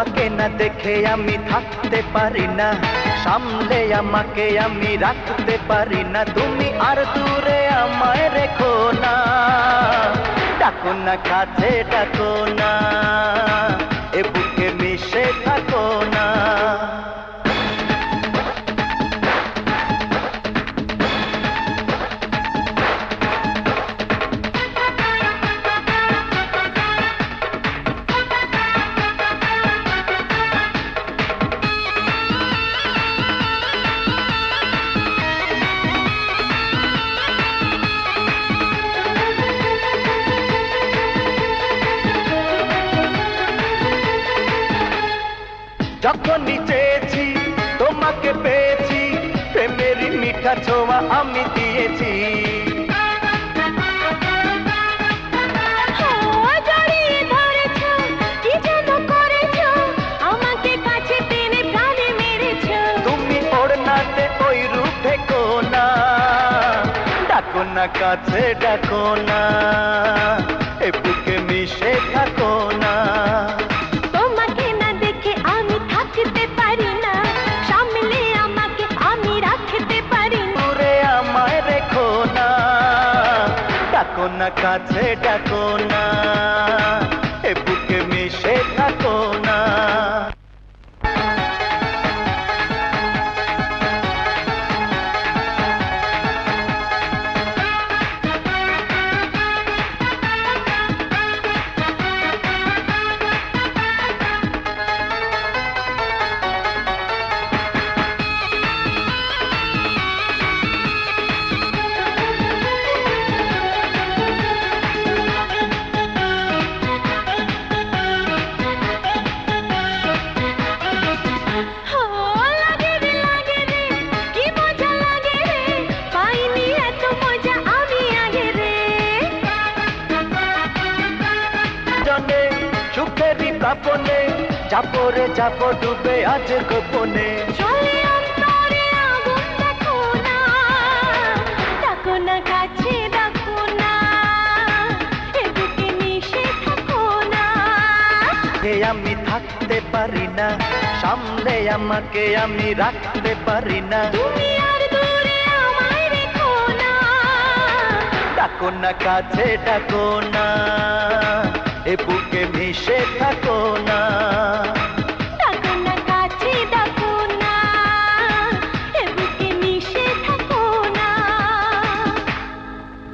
তোমাকে না দেখে আমি থাকতে পারি না। সামনে আমাকে আমি রাখতে পারি না। তুমি আর দূরে আমায় রেখো না। ডাকো না, কাছে ডাকো না। যখনই চেয়েছি তোমাকে পেয়েছি প্রেমেরই মিঠা ছোঁয়া আমি দিয়েছি। ডাকো না কাছে ডাকো না ডাকো না কাছে ডাকো না। প্রাপনে চাপরে চাপ ডুবে আজ গোপনে। চলে অন্তরে আগুন দেখো না ডাকো না কাছে ডাকো না এ মিশে থাকো না এ আমি থাকতে পারি না সামলে আমাকে আমি রাখতে পারি না। তুমি আর দূরে আমায় রেখো না। ডাকো না কাছে ডাকো না। এ বুকে মিশে থাকো না।